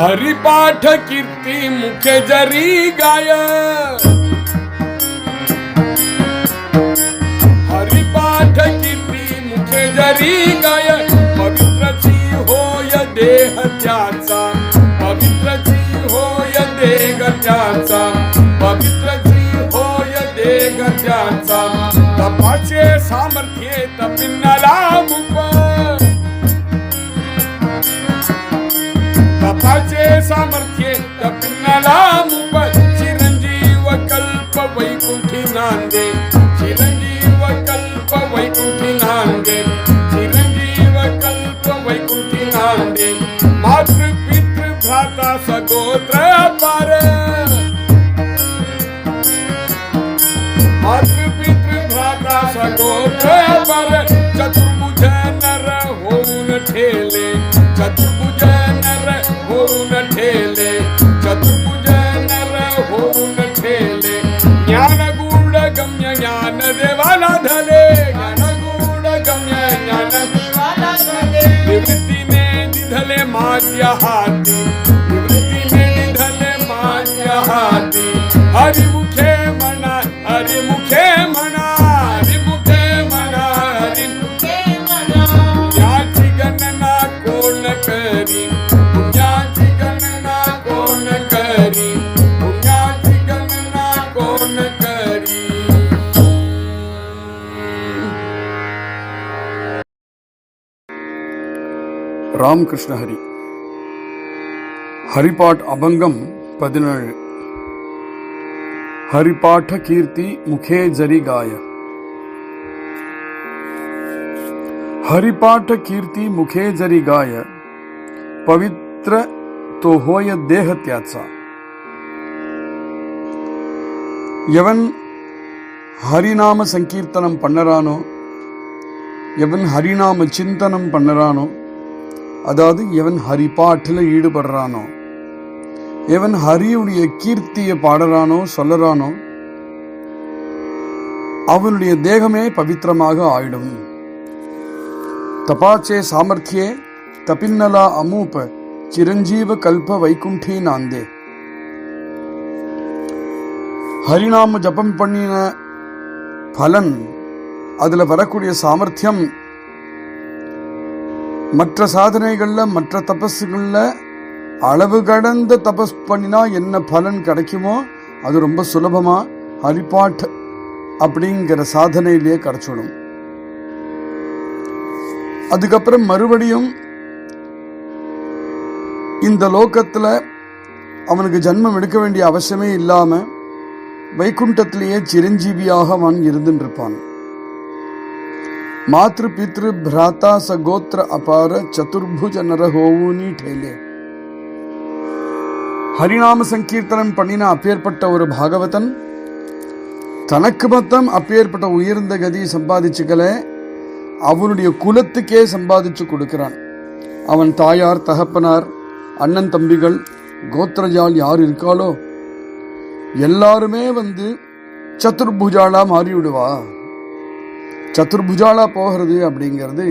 हरिपाठ कीर्ति मुख जरी गाय। कीर्ति मुख जरी गाय। पवित्रची होय देह त्याचा। पवित्रची होय देह त्याचा। पवित्रची तपाचे सामर्थ्ये तपिन्नला मुख चिरंजीव कल्प वैकुंठी नांदे चिरंजीव कल्प वैकुंठी नांदे चिरंजीव कल्प वैकुंठी नांदे मातृ पितृ भ्राता सगोत्र पार मातृपितृ भ्राता सगोत्र पर चतुर्भुज नर होऊन ठेले चतुर्भुज देवाला धले ज्ञान गम्य ज्ञान देवाला धले निवृत्ति में निधले मात्या हाथी, निवृत्ति में निधले मात्या हाथी। हरि मुखे ராமகிருஷ்ண ஹரி. ஹரிபாட் அபங்கம் பதினேழு. ஹரிபாட்ட கீர்த்தி முகே ஜரிகாய ஹரிபாட்ட கீர்த்தி முகே ஜரிகாய பவித்ர தோஹோய தேகத்யாச்சா எவன் ஹரிநாம சங்கீர்த்தனம் பண்ணறானோ எவன் ஹரிநாம சிந்தனம் பண்ணறானோ அதாவது எவன் ஹரிபாட்டில் ஈடுபடுறானோ எவன் ஹரியுடைய கீர்த்தியை பாடுறானோ சொல்லறானோ அவனுடைய தேகமே பவித்திரமாக ஆயிடும். தபாச்சே சாமர்த்தியே தபின்னலா அமூப சிரஞ்சீவ கல்ப வைகுண்டே நாந்தே. ஹரிநாம ஜபம் பண்ணின பலன் அதுல வரக்கூடிய சாமர்த்தியம் மற்ற சாதனைகளில் மற்ற தபஸுகளில் அளவு கடந்த தபஸ் பண்ணினா என்ன பலன் கிடைக்குமோ அது ரொம்ப சுலபமாக ஹரிபாட் அப்படிங்கிற சாதனையிலேயே கிடச்சிடும். அதுக்கப்புறம் மறுபடியும் இந்த லோக்கத்தில் அவனுக்கு ஜன்மம் எடுக்க வேண்டிய அவசியமே இல்லாமல் வைகுண்டத்திலேயே சிரஞ்சீவியாக அவன் இருந்துட்டு இருப்பான். मातृ पितृ भ्राता सगोत्र अपार चतुर्भुज नर होनी ठेले। ஹரிநாம சங்கீர்த்தனம் பண்ணின அப்பேற்பட்ட ஒரு பாகவதன் தனக்கு மத்தம் அப்பேற்பட்ட உயர்ந்த கதியை சம்பாதிச்சுக்கல அவனுடைய குலத்துக்கே சம்பாதிச்சு கொடுக்கிறான். அவன் தாயார் தகப்பனார் அண்ணன் தம்பிகள் கோத்திரஜால் யார் இருக்காளோ எல்லாருமே வந்து சத்துர்பூஜாலா மாறிவிடுவா. சத்துர்புஜாலா போகிறது அப்படிங்கிறது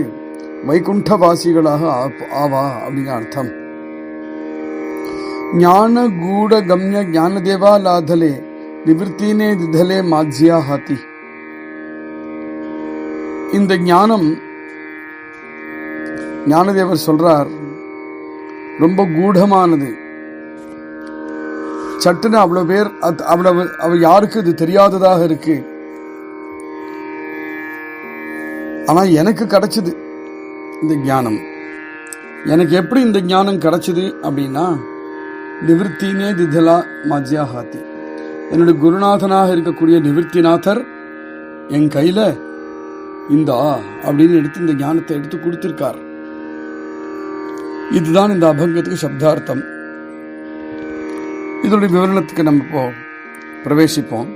வைகுண்டவாசிகளாக ஆவா அப்படிங்கிற அர்த்தம். ஞான கூட கம்ய ஞான தேவாலாதலே நிவர்த்தினே திதலே மாத்யா ஹாதி. இந்த ஞானம் ஞானதேவர் சொல்றார் ரொம்ப கூடமானது. சட்டுன்னு அவ்வளோ பேர் அவ்வளவு அவ யாருக்கு இது தெரியாததாக இருக்கு. ஆனா எனக்கு கிடைச்சது இந்த ஞானம். எனக்கு எப்படி இந்த ஞானம் கிடைச்சது அப்படின்னா நிவர்த்தினே திதலா மஜ்யா ஹாத்தி என்னுடைய குருநாதனாக இருக்கக்கூடிய நிவிருத்திநாதர் என் கையில இந்தா அப்படின்னு எடுத்து இந்த ஞானத்தை எடுத்து கொடுத்திருக்கார். இதுதான் இந்த அபங்கத்துக்கு சப்தார்த்தம். இதனுடைய விவரணத்துக்கு நம்ம இப்போ பிரவேசிப்போம்.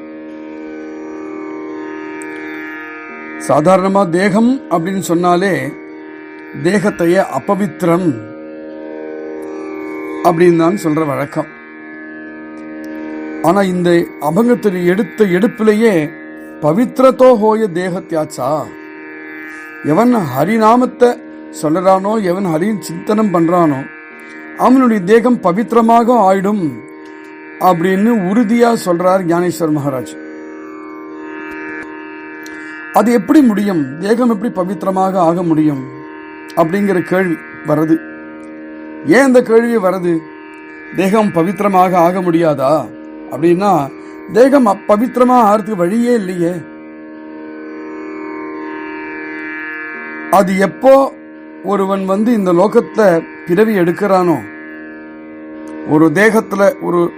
சாதாரணமா தேகம் அப்படின்னு சொன்னாலே தேகத்தைய அபவித்திரம் அப்படின்னு தான் சொல்ற வழக்கம். ஆனா இந்த அபங்கத்தில் எடுத்த எடுப்பிலேயே பவித்ரதோ ஹோய தேகத்தியாச்சா? எவன் ஹரிநாமத்தை சொல்றானோ எவன் ஹரியின் சிந்தனம் பண்றானோ அவனுடைய தேகம் பவித்திரமாக ஆயிடும் அப்படின்னு உறுதியா சொல்றார் ஞானேஸ்வர் மகாராஜ். அது எப்படி முடியும்? தேகம் எப்படி பவித்திரமாக ஆக முடியும்? அப்படிங்கிற கேள்வி வருது. ஏன் இந்த கேள்வி வருது? தேகம் பவித்திரமாக ஆக முடியாதா? அப்படின்னா தேகம் பவித்திரமாக ஆகிறதுக்கு வழியே இல்லையே. அது எப்போ ஒருவன் வந்து இந்த லோகத்துல பிறவி எடுக்கிறானோ ஒரு தேகத்துல ஒரு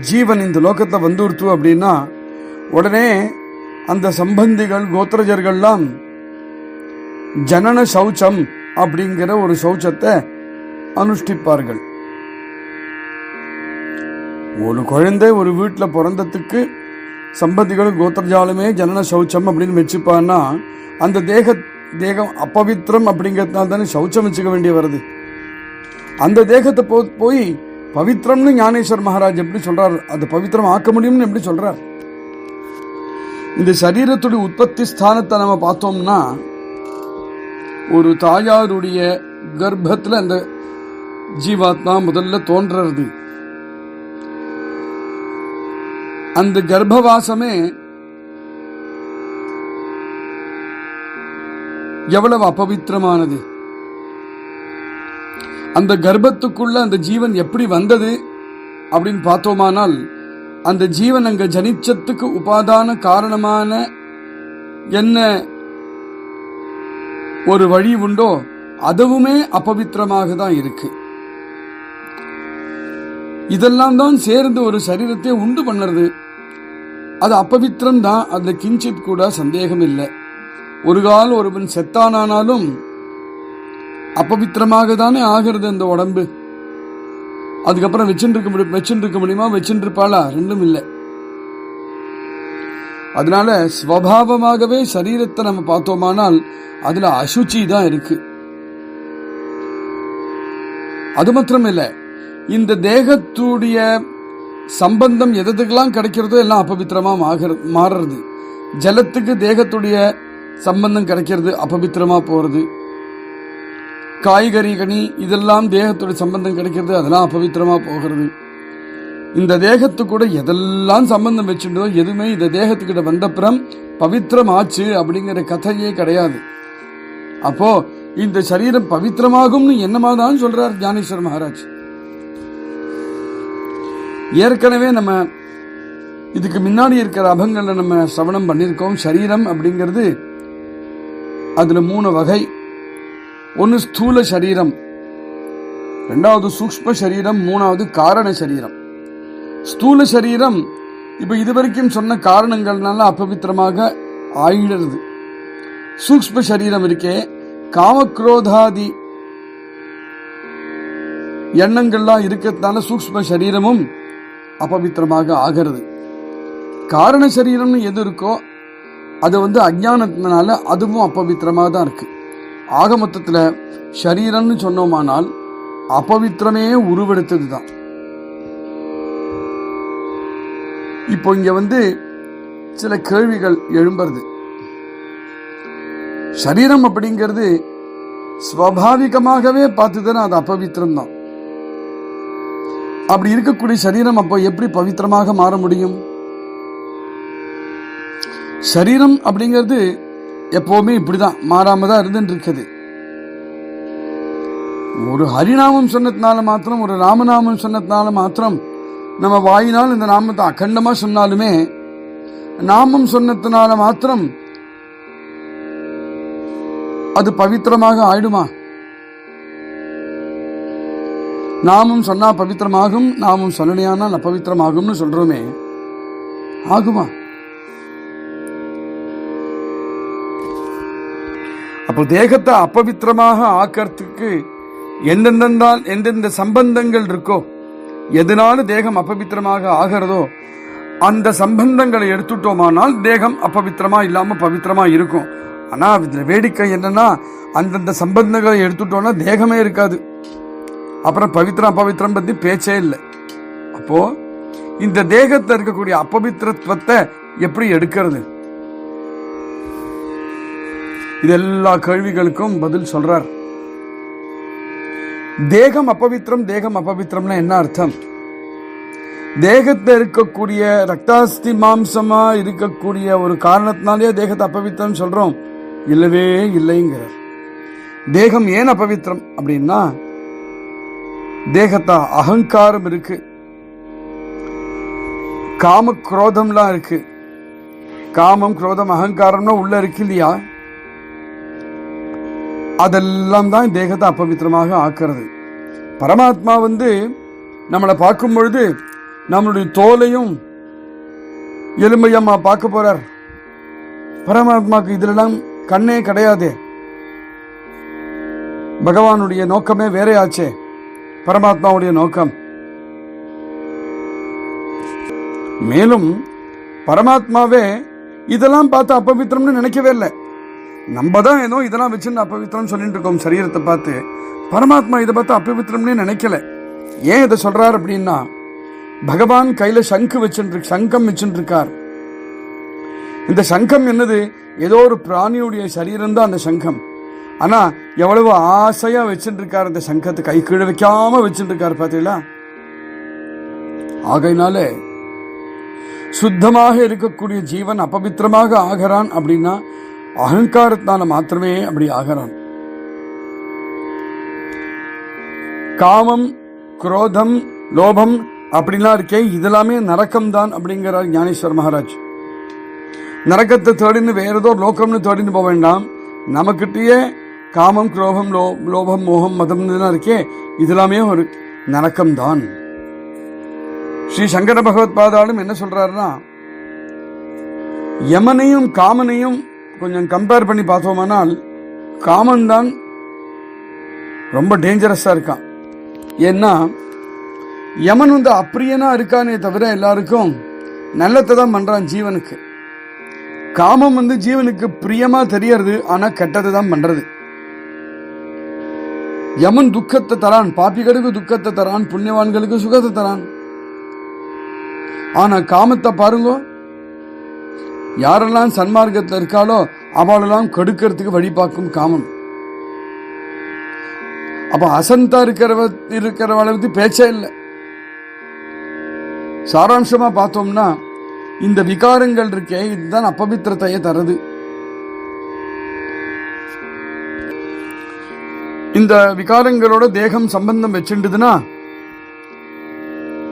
ஜீவன் இந்த லோகத்துல வந்துடுத்து அப்படின்னா உடனே அந்த சம்பந்திகள் கோத்திரஜர்கள்லாம் ஜனன சௌச்சம் அப்படிங்கிற ஒரு சௌச்சத்தை அனுஷ்டிப்பார்கள். ஒரு குழந்தை ஒரு வீட்டில் பிறந்ததுக்கு சம்பந்திகளும் கோத்திரஜாலுமே ஜனன சௌச்சம் அப்படின்னு வச்சுப்பான்னா அந்த தேக தேகம் அப்பவித்திரம் அப்படிங்கிறதுனால தானே சௌச்சம் வச்சுக்க வேண்டிய வருது. அந்த தேகத்தை போ போய் பவித்திரம்னு ஞானேஸ்வர் மகாராஜ் எப்படி சொல்றார் அது பவித்திரம் ஆக்க முடியும்னு எப்படி சொல்றார்? இந்த சரீரத்துடைய உற்பத்தி ஸ்தானத்தை நம்ம பார்த்தோம்னா ஒரு தாயாருடைய கர்ப்பத்துல அந்த ஜீவாத்மா முதல்ல தோன்றது அந்த கர்ப்பவாசமே எவ்வளவு அபவித்திரமானது. அந்த கர்ப்பத்துக்குள்ள அந்த ஜீவன் எப்படி வந்தது அப்படின்னு பார்த்தோமானால் அந்த ஜீவன் அங்க ஜனிச்சத்துக்கு உபாதான காரணமான என்ன ஒரு வழி உண்டோ அதுவுமே அபவித்திரமாக தான் இருக்கு. இதெல்லாம் தான் சேர்ந்து ஒரு சரீரத்தை உண்டு பண்ணுறது. அது அப்பவித்திரம் தான் அதுல கிஞ்சித் கூட சந்தேகம் இல்லை ஒரு கால் ஒருவன் செத்தானானாலும் அப்பவித்திரமாக தானே ஆகிறது அந்த உடம்பு. அதுக்கப்புறம் வச்சுட்டு இருக்க முடியும் வச்சுட்டு இருக்க முடியுமா? வச்சுட்டு இருப்பாளா ரெண்டும் இல்லை. அதனால ஸ்வபாவமாகவே சரீரத்தை நம்ம பார்த்தோமானால் அதுல அசுச்சி தான் இருக்கு. அது மாத்திரம் இல்லை. இந்த தேகத்துடைய சம்பந்தம் எதுக்கெல்லாம் கிடைக்கிறதோ எல்லாம் அபவித்திரமா மாறுறது. ஜலத்துக்கு தேகத்துடைய சம்பந்தம் கிடைக்கிறது அபவித்திரமா போறது. காய்கறி கனி இதெல்லாம் தேகத்தோட சம்பந்தம் கிடைக்கிறது அதெல்லாம் அபவித்திரமா போகிறது. இந்த தேகத்து கூட எதெல்லாம் சம்பந்தம் வச்சுட்டோ எதுவுமே இந்த தேகத்துக்கிட்ட வந்தப்புறம் பவித்திரம் ஆச்சு அப்படிங்கிற கதையே கிடையாது. அப்போ இந்த சரீரம் பவித்திரமாகும்னு என்னமாதான் சொல்றார் ஞானேஸ்வர் மகாராஜ்? ஏற்கனவே நம்ம இதுக்கு முன்னாடி இருக்கிற அபங்களை நம்ம சவணம் பண்ணியிருக்கோம் சரீரம் அப்படிங்கிறது. அதுல மூணு வகை. ஒன்னு ஸ்தூல சரீரம் ரெண்டாவது சூக்ஷ்ம சரீரம் மூணாவது காரண சரீரம். ஸ்தூல சரீரம் இப்ப இதுவரைக்கும் சொன்ன காரணங்கள்னால அபவித்திரமாக ஆயிடுறது. சூக்ஷ்ம சரீரம் இருக்கே காமக்ரோதாதி எண்ணங்கள்லாம் இருக்கிறதுனால சூக்ஷ்ம சரீரமும் அபவித்திரமாக ஆகிறது. காரண சரீரம்னு எது இருக்கோ அது வந்து அஜானத்தினால அதுவும் அப்பவித்திரமாக தான் இருக்கு. ஆக மொத்தத்துல சரீரம்னு சொன்னோமானால் அபவித்திரமே உருவெடுத்தது தான் இப்போ இங்க வந்து சில கேள்விகள் எழும்புறது. சரீரம் அப்படிங்கிறது ஸ்வாபாவிகமாகவே பார்த்துதானே அது அப்பவித்திரம் தான் அப்படி இருக்கக்கூடிய சரீரம் அப்போ எப்படி பவித்திரமாக மாற முடியும்? சரீரம் அப்படிங்கிறது எப்பவுமே இப்படிதான் மாறாம தான் இருந்துட்டு இருக்குது ஒரு ஹரிநாமம் சொன்னதுனால மாத்திரம் ஒரு ராமநாமம் சொன்னதுனால மாத்திரம் நம்ம வாயினால் இந்த நாமத்தை அகண்டமா சொன்னாலுமே நாமம் சொன்னதுனால மாத்திரம் அது பவித்திரமாக ஆயிடுமா? நாமும் சொன்னா பவித்திரமாகும் நாமும் சொல்லலையானால் அப்பவித்திரமாகும்னு சொல்றோமே. ஆகுமா? அப்போ தேகத்தை அப்பவித்திரமாக ஆக்கிறதுக்கு எந்தெந்தால் எந்தெந்த சம்பந்தங்கள் இருக்கோ எதனால தேகம் அப்பவித்திரமாக ஆகிறதோ அந்த சம்பந்தங்களை எடுத்துட்டோமானால் தேகம் அப்பவித்திரமா இல்லாம பவித்திரமா இருக்கும். ஆனா இதுல வேடிக்கை என்னன்னா அந்தந்த சம்பந்தங்களை எடுத்துட்டோம்னா தேகமே இருக்காது. அப்புறம் பவித்திரம் அப்பவித்திரம் பத்தி பேச்சே இல்லை. அப்போ இந்த தேகத்தில் இருக்கக்கூடிய அப்பவித்திரத்துவத்தை எப்படி எடுக்கிறது? இது எல்லா கேள்விகளுக்கும் பதில் சொல்றார். தேகம் அப்பவித்திரம் தேகம் அப்பவித்திரம்னா என்ன அர்த்தம்? தேகத்தில் இருக்கக்கூடிய ரக்தாஸ்தி மாம்சமா இருக்கக்கூடிய ஒரு காரணத்தினாலேயே தேகத்தை அபவித்திரம் சொல்றோம். இல்லவே இல்லைங்கிறார். தேகம் ஏன் அபவித்திரம் அப்படின்னா தேகத்தா அகங்காரம் இருக்கு. காம குரோதம்லாம் இருக்கு. காமம் குரோதம் அகங்காரம்னா உள்ள இருக்கு இல்லையா? அதெல்லாம் தான் தேகத்தை அப்பவித்திரமாக ஆக்கிறது. பரமாத்மா வந்து நம்மளை பார்க்கும் பொழுது நம்மளுடைய தோலையும் எலும்பையம்மா பார்க்க போறார். பரமாத்மாக்கு இதுலலாம் கண்ணே கிடையாது. பகவானுடைய நோக்கமே வேறையாச்சே. பரமாத்மாவுடைய நோக்கம். மேலும் பரமாத்மாவே இதெல்லாம் பார்த்து அப்பவித்திரம்னு நினைக்கவே இல்லை. நம்ம தான் ஏதோ இதெல்லாம் வச்சுருந்து அப்பவித்திரம் சொல்லிட்டு இருக்கோம் சரீரத்தை பார்த்து. பரமாத்மா இதை பார்த்து அப்பவித்திரம்னே நினைக்கல. ஏன் இதை சொல்றார் அப்படின்னா பகவான் கையில சங்கு வச்சுட்டு சங்கம் வச்சுட்டு இருக்கார் இந்த சங்கம் என்னது? ஏதோ ஒரு பிராணியுடைய சரீரம் தான் அந்த சங்கம். ஆனா எவ்வளவு ஆசையா வச்சுட்டு இருக்கார் அந்த சங்கத்தை கை கீழே வைக்காம வச்சுட்டு இருக்கார் பாத்தீங்களா ஆகையினால சுத்தமாக இருக்கக்கூடிய ஜீவன் அபவித்திரமாக ஆகிறான் அப்படின்னா அகங்காரத்தினால மாத்திரமே அப்படி ஆகிறான். காமம் குரோதம் லோபம் அப்படிலாம் இருக்கே இதெல்லாமே நரக்கம் தான் அப்படிங்கிறார் ஞானேஸ்வர் மகாராஜ். நரக்கத்தை தேடின்னு வேற ஏதோ லோகம்னு தேடின்னு போக வேண்டாம். நமக்கிட்டயே காமம் குரோபம் லோ லோபம் மோகம் மதம் இதெல்லாம் இருக்கே இதெல்லாமே ஒரு நரக்கம் தான் ஸ்ரீ சங்கர பகவத் பாதாலும் என்ன சொல்றாருன்னா யமனையும் காமனையும் கொஞ்சம் கம்பேர் பண்ணி பார்த்தோமானால் காமன் தான் ரொம்ப டேஞ்சரஸா இருக்கான். ஏன்னா யமன் வந்து அப்பிரியனா இருக்கானே தவிர எல்லாருக்கும் நல்லத்தை தான் பண்றான் ஜீவனுக்கு. காமம் வந்து ஜீவனுக்கு பிரியமா தெரியறது ஆனா கெட்டதை தான் பண்றது. யமன் துக்கத்தை தரான் பாப்பிகளுக்கு துக்கத்தை தரான் புண்ணியவான்களுக்கு சுகத்தை தரான். ஆனா காமத்தை பாருங்க யாரெல்லாம் சன்மார்க்கத்தில் இருக்காளோ அவளெல்லாம் கெடுக்கிறதுக்கு வழி பார்க்கும் காமம். அப்ப அசந்தா இருக்கிறவ இருக்கிறவளை பத்தி பேச்சே இல்லை. சாராம்சமா பார்த்தோம்னா இந்த விகாரங்கள் இருக்கே இதுதான் அப்பவித்திரத்தையே தருது. இந்த விகாரங்களோட தேகம் சம்பந்தம் வச்சுட்டுதுன்னா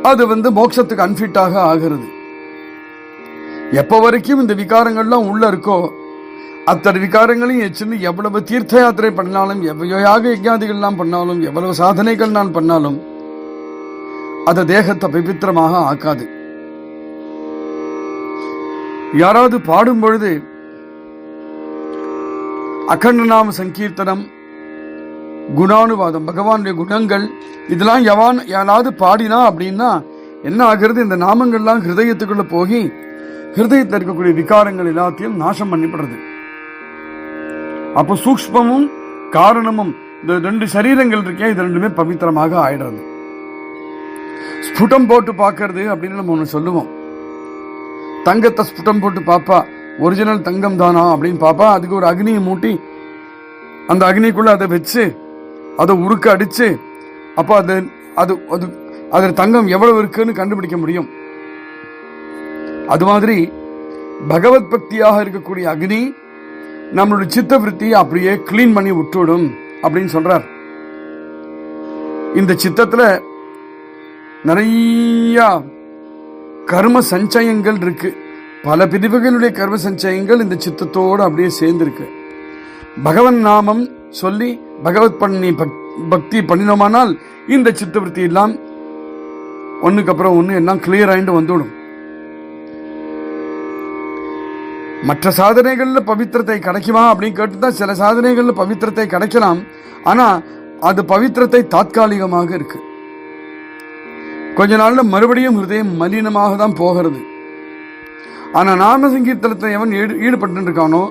அது வந்து மோட்சத்துக்கு அன்ஃபிட்டாக ஆகிறது. எப்ப வரைக்கும் இந்த விகாரங்கள்லாம் உள்ள இருக்கோ அத்தனை விகாரங்களையும் எச்சிருந்து எவ்வளவு தீர்த்த யாத்திரை பண்ணாலும் எவ்வளவு யாக யஜ்ஞாதிகள்லாம் பண்ணாலும் எவ்வளவு சாதனைகள் நான் பண்ணாலும் அது தேகத்தை பவித்திரமாக ஆக்காது. யாராவது பாடும் பொழுது அகண்டநாம சங்கீர்த்தனம் குணானுவாதம் பகவானுடைய குணங்கள் இதெல்லாம் எவான் யாராவது பாடினா அப்படின்னா என்ன ஆகிறது? இந்த நாமங்கள்லாம் ஹிருதயத்துக்குள்ள போகி ஹிருதயத்தில் இருக்கக்கூடிய விகாரங்கள் எல்லாத்தையும் நாசம் பண்ணிவிடுறது அப்போ சூக்ஷ்மமும் காரணமும் இந்த ரெண்டு சரீரங்கள் இருக்கே இது ரெண்டுமே பவித்திரமாக ஆயிடுறது. ஸ்புடம் போட்டு பார்க்கறது அப்படின்னு நம்ம ஒன்று சொல்லுவோம். தங்கத்தை ஸ்புடம் போட்டு பார்ப்பா ஒரிஜினல் தங்கம் தானா அப்படின்னு பார்ப்பா அதுக்கு ஒரு அக்னியை மூட்டி அந்த அக்னிக்குள்ள அதை வச்சு அதை உருக்க அடிச்சு அப்போ அது அது அது அதில் தங்கம் எவ்வளவு இருக்குன்னு கண்டுபிடிக்க முடியும். அது மாதிரி பகவத் பக்தியாக இருக்கக்கூடிய அக்னி நம்மளுடைய சித்த விருத்தியை அப்படியே கிளீன் பண்ணி விட்டுவிடும் அப்படின்னு சொல்றார். இந்த சித்தத்துல நிறைய கர்ம சஞ்சயங்கள் இருக்கு. பல பிரிவுகளுடைய கர்ம சஞ்சயங்கள் இந்த சித்தத்தோடு அப்படியே சேர்ந்துருக்கு. பகவன் நாமம் சொல்லி பகவத் பண்ணி பக்- பக்தி பண்ணினோமானால் இந்த சித்தவருத்தி எல்லாம் ஒன்றுக்கு அப்புறம் ஒன்று எல்லாம் கிளியர் ஆகிட்டு வந்துவிடும். மற்ற சாதனைகளில் பவித்திரத்தை கிடைக்குமா அப்படின்னு கேட்டுதான் சில சாதனைகளில் பவித்திரத்தை கிடைக்கலாம். ஆனால் அது பவித்திரத்தை தாத்காலிகமாக இருக்கு. கொஞ்ச நாள்ல மறுபடியும் ஹிருதயம் மலினமாக தான் போகிறது. ஆனால் நாம சங்கீர்த்தனத்தில் எவன் ஈடு ஈடுபட்டு இருக்கானோ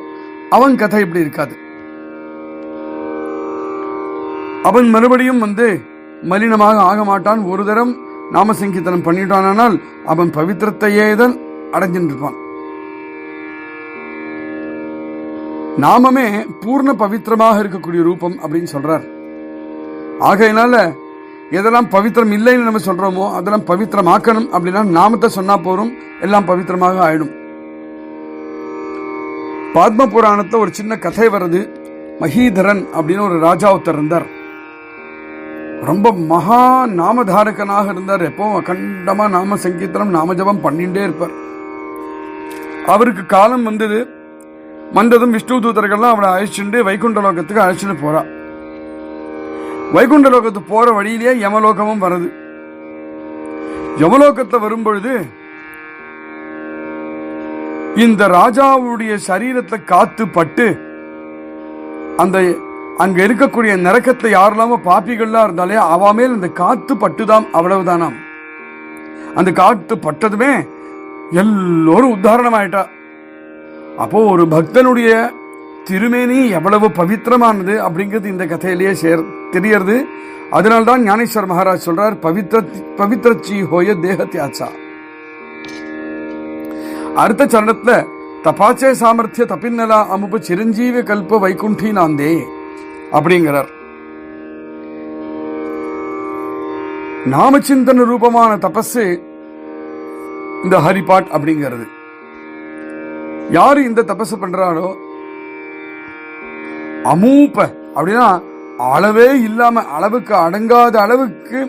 அவன் கதை இப்படி இருக்காது. அவன் மறுபடியும் வந்து மலினமாக ஆக மாட்டான். ஒரு தரம் நாம சங்கீர்த்தனம் பண்ணிட்டானால் அவன் பவித்திரத்தையே தான் அடைஞ்சிட்டு நாமமே பூர்ண பவித்திரமாக இருக்கக்கூடிய ரூபம் அப்படின்னு சொல்றார். ஆகையினால எதெல்லாம் பவித்திரம் இல்லைன்னு நம்ம சொல்றோமோ அதெல்லாம் பவித்திரமாக்கணும் அப்படின்னா நாமத்தை சொன்னா போறோம் எல்லாம் பவித்திரமாக ஆயிடும். பத்ம புராணத்துல ஒரு சின்ன கதை வருது. மகீதரன் அப்படின்னு ஒரு ராஜா ஒருத்தர் இருந்தார். ரொம்ப மகா நாமதாரகனாக இருந்தார். எப்பவும் அகண்டமா நாம சங்கீர்த்தனம் நாமஜபம் பண்ணிட்டே இருப்பார். அவருக்கு காலம் வந்தது வந்ததும் விஷ்ணு தூதர்கள்லாம் அவனை அழைச்சிட்டு வைகுண்ட லோகத்துக்கு அழைச்சிட்டு போறான் வைகுண்ட லோகத்துக்கு போற வழியிலேயே யமலோகமும் வருது யமலோகத்தை வரும்பொழுது இந்த ராஜாவுடைய சரீரத்தை காத்து பட்டு அந்த அங்க இருக்கக்கூடிய நரக்கத்துல யாரெல்லாம பாப்பிகள்லாம் இருந்தாலே அவ மேல் அந்த காத்து பட்டுதாம் அவ்வளவுதானாம். அந்த காத்து பட்டதுமே எல்லோரும் உத்தாரணம் ஆயிட்டா அப்போ ஒரு பக்தனுடைய திருமேனி எவ்வளவு பவித்திரமானது அப்படிங்கிறது இந்த கதையிலேயே சேர் தெரியறது அதனால்தான் ஞானேஸ்வர் மகாராஜ் சொல்றார் பவித்ர பவித்ரச்சி ஹோய தேக தியாச்சா. அடுத்த சரணத்துல தபாச்சே சாமர்த்திய தப்பின்னலா அமுப்பு சிரஞ்சீவி கல்ப வைகுண்டி நாந்தே அப்படிங்கிறார். நாமச்சிந்தன ரூபமான தபஸு இந்த ஹரிபாட் அப்படிங்கிறது. யாரு இந்த தபஸ் பண்றாரோ? அமூப்ப. அப்படின்னா அளவே இல்லாம அளவுக்கு அடங்காத அளவுக்கு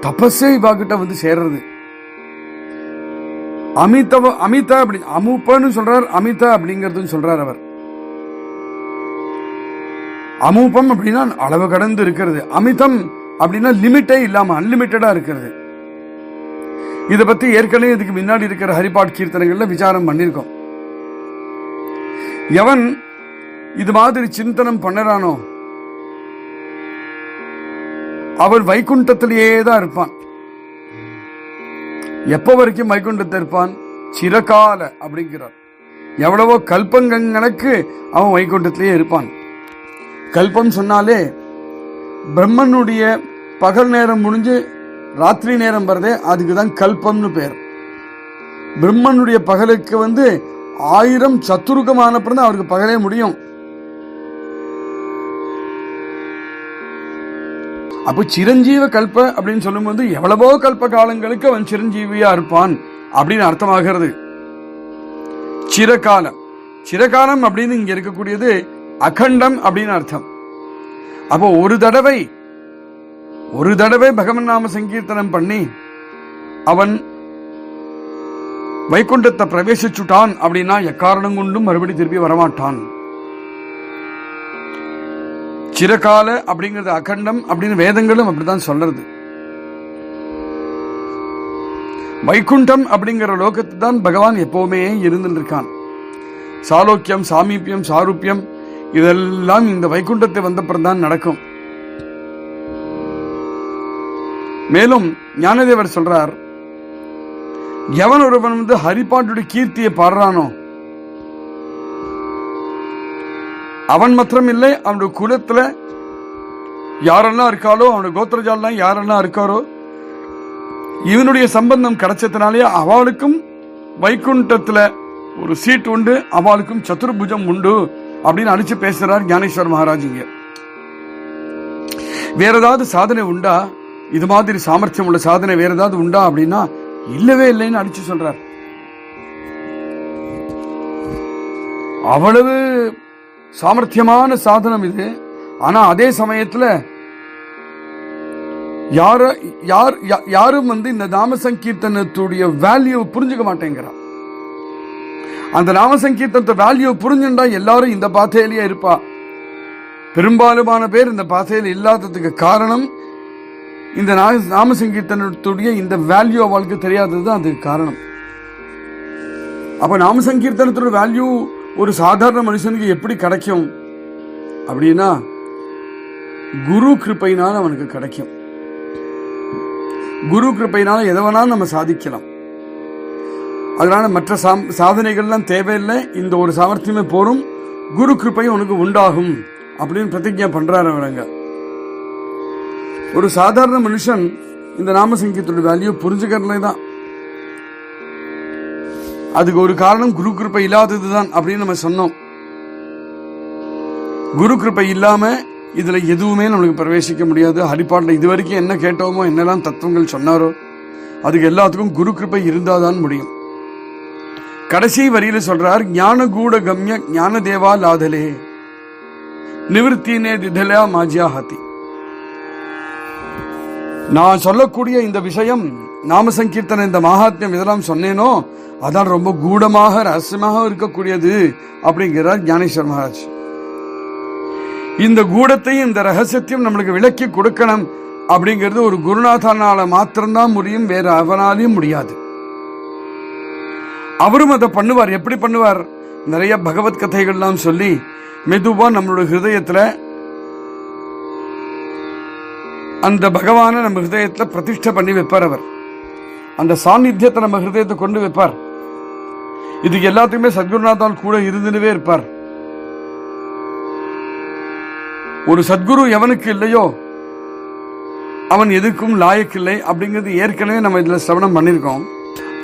தபஸே இவாகிட்ட வந்து சேர்றது. அமிதவ அமிதா அப்படி அமூப்பன்னு சொல்றார் அமிதா அப்படிங்கறதுன்னு சொல்றார் அவர். அமூபம் அப்படின்னா அளவு கடந்து இருக்கிறது. அமிதம் அப்படின்னா லிமிட்டே இல்லாம அன்லிமிட்டடா இருக்கிறது. இதை பத்தி ஏற்கனவே இதுக்கு முன்னாடி இருக்கிற ஹரிபாட் கீர்த்தனங்கள்ல விசாரம் பண்ணிருக்கோம் எவன் இது மாதிரி சிந்தனம் பண்ணறானோ அவன் வைகுண்டத்திலேயே தான் இருப்பான். எப்ப வரைக்கும் வைகுண்டத்தை இருப்பான்? சிறகால அப்படிங்கிறார். எவ்வளவோ கல்பங்கங்களுக்கு அவன் வைகுண்டத்திலேயே இருப்பான். கல்பம் சொன்னாலே பிரம்மனுடைய பகல் நேரம் முடிஞ்சு ராத்திரி நேரம் வருதே அதுக்கு தான் கல்பம்னு பேர். பிரம்மனுடைய பகலுக்கு வந்து ஆயிரம் சத்துருக்கமான தான் அவருக்கு பகலே முடியும். அப்போ சிரஞ்சீவ கல்ப அப்படின்னு சொல்லும்போது எவ்வளவோ கல்ப காலங்களுக்கு அவன் சிரஞ்சீவியா இருப்பான் அப்படின்னு அர்த்தமாகிறது. சிறகாலம் சிரகாலம் அப்படின்னு இங்க இருக்கக்கூடியது அகண்டம் அப்படின்னு அர்த்தம். அப்போ ஒரு தடவை ஒரு தடவை பகவன் நாம சங்கீர்த்தனம் பண்ணி அவன் வைகுண்டத்தை பிரவேசிச்சுட்டான் அப்படின்னா எக்காரணம் கொண்டும் மறுபடி திருப்பி வரமாட்டான். சிறகால அப்படிங்கிறது அகண்டம் அப்படின்னு வேதங்களும் அப்படிதான் சொல்றது. வைகுண்டம் அப்படிங்கிற லோகத்து தான் பகவான் எப்பவுமே இருந்துட்டு சாலோக்கியம் சாமீபியம் சாரூபியம் இதெல்லாம் இந்த வைகுண்டத்தை வந்தப்புறம் தான் நடக்கும். மேலும் ஞானதேவர் சொல்றார் எவன் ஒருவன் வந்து ஹரிபாட்டுடைய கீர்த்தியை பாடுறானோ? அவன் மாத்திரம் இல்லை அவனுடைய குலத்துல யாரெல்லாம் இருக்காளோ அவனுடைய கோத்திரஜாலாம் யாரெல்லாம் இருக்காரோ இவனுடைய சம்பந்தம் கிடைச்சதுனாலே அவளுக்கும் வைகுண்டத்துல ஒரு சீட் உண்டு அவளுக்கும் சதுர்புஜம் உண்டு அப்படின்னு அடிச்சு பேசுறார் ஞானேஸ்வர் மகாராஜிங்க வேற ஏதாவது சாதனை உண்டா? இது மாதிரி சாமர்த்தியம் உள்ள சாதனை வேற ஏதாவது உண்டா அப்படின்னா இல்லவே இல்லைன்னு அடிச்சு சொல்றார். அவ்வளவு சாமர்த்தியமான சாதனம் இது. ஆனா அதே சமயத்துல யார யார் யாரும் வந்து இந்த நாம சங்கீர்த்தனத்துடைய வேல்யூ புரிஞ்சுக்க மாட்டேங்கிறார். அந்த நாம சங்கீர்த்தனத்தை வேல்யூ புரிஞ்சுண்டா எல்லாரும் இந்த பாத்தையிலேயே இருப்பா. பெரும்பாலுமான பேர் இந்த பாதையில் இல்லாததுக்கு காரணம் இந்த நா- நாம சங்கீர்த்தனத்துடைய இந்த வேல்யூ அவளுக்கு தெரியாதது தான் அதுக்கு காரணம். அப்ப நாம சங்கீர்த்தனத்தோட வேல்யூ ஒரு சாதாரண மனுஷனுக்கு எப்படி கிடைக்கும்? அப்படின்னா குரு கிருப்பையினால் அவனுக்கு கிடைக்கும். குரு கிருப்பையினால எதை வேணாலும் நம்ம சாதிக்கலாம். அதனால மற்ற சாம்- சாதனைகள்லாம் தேவையில்லை. இந்த ஒரு சாமர்த்தியமே போரும். குரு கிருப்பை உனக்கு உண்டாகும் அப்படின்னு பிரதிஜை பண்றாரு அவரங்க. ஒரு சாதாரண மனுஷன் இந்த நாம வேல்யூ புரிஞ்சுக்கிறதுலே தான் அதுக்கு ஒரு காரணம் குரு கிருப்பை இல்லாதது தான் அப்படின்னு நம்ம சொன்னோம். குரு கிருப்பை இல்லாம இதுல எதுவுமே நம்மளுக்கு பிரவேசிக்க முடியாது. ஹரிப்பாட்டில் இது வரைக்கும் என்ன கேட்டோமோ என்னெல்லாம் தத்துவங்கள் சொன்னாரோ அதுக்கு எல்லாத்துக்கும் குரு கிருப்பை இருந்தாதான் முடியும். கடைசி வரியில சொல்றார் ஞான கூட கம்ய ஞான தேவா லாதலே நிவிருத்தினே திதலா மாஜியா ஹாத்தி நான் சொல்லக்கூடிய இந்த விஷயம் நாம சங்கீர்த்தன இந்த மகாத்மியம் இதெல்லாம் சொன்னேனோ அதான் ரொம்ப கூடமாக ரகசியமாக இருக்கக்கூடியது அப்படிங்கிறார் ஞானேஸ்வர் மகாராஜ். இந்த கூடத்தையும் இந்த ரகசியத்தையும் நம்மளுக்கு விளக்கி கொடுக்கணும் அப்படிங்கிறது ஒரு குருநாதனால மாத்திரம்தான் முடியும் வேற அவனாலையும் முடியாது. அவரும் அதை பண்ணுவார். எப்படி பண்ணுவார்? நிறைய பகவத் கதைகள்லாம் சொல்லி மெதுவா நம்மளோட ஹிருதயத்துல அந்த பகவானை நம்ம ஹிருதயத்துல பிரதிஷ்டை பண்ணி வைப்பார் அவர். அந்த சாநித்தியத்தை நம்ம ஹிருதயத்தை கொண்டு வைப்பார். இதுக்கு எல்லாத்துக்குமே சத்குருநாதால் கூட இருந்துனவே இருப்பார். ஒரு சத்குரு எவனுக்கு இல்லையோ அவன் எதுக்கும் லாயக்கில்லை அப்படிங்கிறது ஏற்கனவே நம்ம இதுல சிரவணம் பண்ணிருக்கோம்.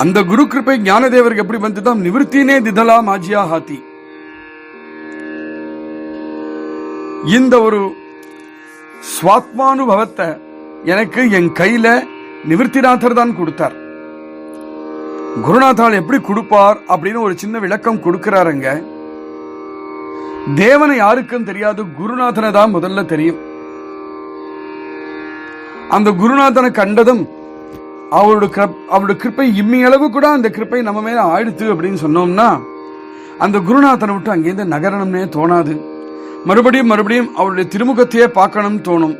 அந்த குரு கிருப்பை ஞானதேவருக்கு எப்படி வந்துதான் நிவர்த்தினே திதலா மாஜியா ஹாத்தி இந்த ஒரு சுவாத்மானுபவத்தை எனக்கு என் கையில நிவர்த்திநாதர் தான் கொடுத்தார். குருநாதால் எப்படி கொடுப்பார் அப்படின்னு ஒரு சின்ன விளக்கம் கொடுக்கிறாருங்க. தேவனை யாருக்கும் தெரியாது குருநாதனை தான் முதல்ல தெரியும். அந்த குருநாதனை கண்டதும் அவரோட அவரோட கிருப்பை இம்மியளவு கூட அந்த கிருப்பை நம்ம மேல ஆயிடுத்து அப்படின்னு சொன்னோம்னா அந்த குருநாதனை விட்டு அங்கேருந்து நகரணும்னே தோணாது. மறுபடியும் மறுபடியும் அவருடைய திருமுகத்தையே பார்க்கணும்னு தோணும்.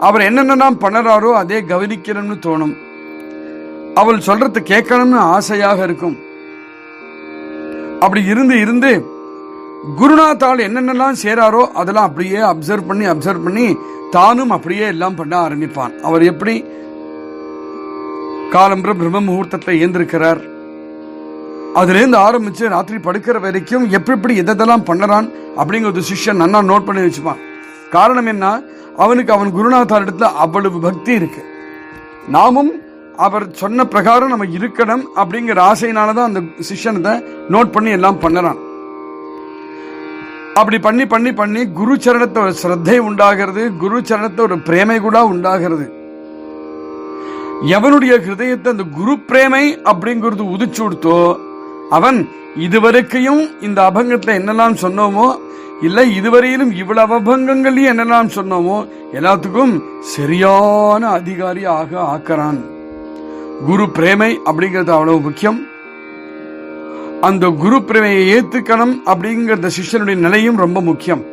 அவர் என்னென்னலாம் பண்ணறாரோ அதே கவனிக்கணும்னு தோணும். அவள் சொல்றது கேட்கணும்னு ஆசையாக இருக்கும். அப்படி இருந்து இருந்து குருநாத்தால் என்னென்னலாம் சேராரோ அதெல்லாம் அப்படியே அப்சர்வ் பண்ணி அப்சர்வ் பண்ணி தானும் அப்படியே எல்லாம் பண்ண ஆரம்பிப்பான். அவர் எப்படி? காலம்பர பிரம்ம முகூர்த்தத்தை ஏந்திருக்கிறார். அதுலேருந்து ஆரம்பிச்சு ராத்திரி படுக்கிற வரைக்கும் எப்படி எப்படி எதெல்லாம் பண்ணறான் அப்படிங்கிறது சிஷ்யன் நன்னா நோட் பண்ணி வச்சுப்பான். காரணம் என்ன? அவனுக்கு அவன் குருநாதார் இடத்துல அவ்வளவு பக்தி இருக்கு. நாமும் அவர் சொன்ன பிரகாரம் நம்ம இருக்கணும் அப்படிங்கிற ஆசையினால தான் அந்த சிஷ்யனத்தை நோட் பண்ணி எல்லாம் பண்ணறான். அப்படி பண்ணி பண்ணி பண்ணி குரு சரணத்தை ஒரு ஸ்ரத்தை உண்டாகிறது குரு சரணத்தை ஒரு பிரேமை கூட உண்டாகிறது. எவனுடைய ஹிருதயத்தை அந்த குரு பிரேமை அப்படிங்கிறது உதிச்சு கொடுத்தோ அவன் இதுவரைக்கையும் இந்த அபங்கத்துல என்னெல்லாம் சொன்னோமோ இல்ல இதுவரையிலும் இவ்வளவு அபங்கங்கள்லயும் என்னெல்லாம் சொன்னோமோ எல்லாத்துக்கும் சரியான அதிகாரி ஆக ஆக்கறான். குரு பிரேமை அப்படிங்கிறது அவ்வளவு முக்கியம். அந்த குரு பிரேமையை ஏத்துக்கணும் அப்படிங்கறத சிஷ்யனுடைய நிலையும் ரொம்ப முக்கியம்.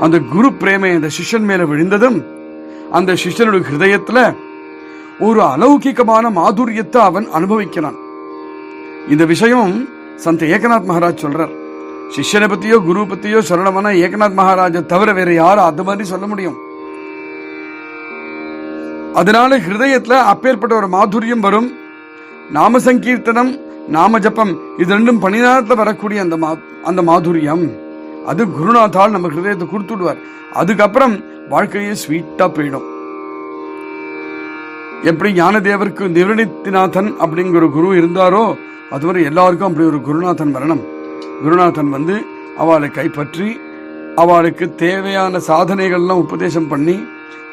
அந்த குரு பிரேமை அந்த சிஷ்யன் மேல விழுந்ததும் அந்த சிஷ்யனுடைய ஹிருதயத்துல ஒரு அலௌகிகமான மாதுரியத்தை அவன் அனுபவிக்கிறான். இந்த விஷயம் சந்த ஏகநாத் மகாராஜ் சொல்றார். சிஷ்யனை பத்தியோ குரு பத்தியோ சொல்லணும்னா ஏகநாத் மகாராஜை தவிர வேற யாரும் அது மாதிரி சொல்ல முடியும். அதனால ஹிருதயத்துல அப்பேற்பட்ட ஒரு மாதுரியம் வரும். நாம சங்கீர்த்தனம் நாம ஜப்பம் இது ரெண்டும் பணிநாளத்துல வரக்கூடிய அந்த மா- அந்த மாதுரியம். அது குருநாதால் நம்ம ஹிருதயத்தை கொடுத்துடுவார். அதுக்கப்புறம் வாழ்க்கையே ஸ்வீட்டா போயிடும். எப்படி ஞானதேவருக்கு நிவர்ணித்திநாதன் அப்படிங்கிற ஒரு குரு இருந்தாரோ அதுவரை எல்லாருக்கும் அப்படி ஒரு குருநாதன் வரணும் குருநாதன் வந்து அவளை கைப்பற்றி அவளுக்கு தேவையான சாதனைகள்லாம் உபதேசம் பண்ணி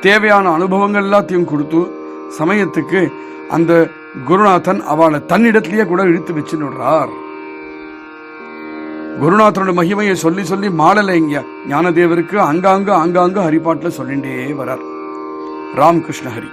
தேவையான அனுபவங்கள் எல்லாத்தையும் கொடுத்து சமயத்துக்கு அந்த குருநாதன் அவளை தன்னிடத்திலேயே கூட இழுத்து வச்சுடுறார் குருநாதனோட மகிமையை சொல்லி சொல்லி மாடலை இங்க ஞானதேவருக்கு அங்காங்க ஆங்காங்க ஹரிபாட்டில் சொல்லிண்டே வரார். ராம்கிருஷ்ண ஹரி.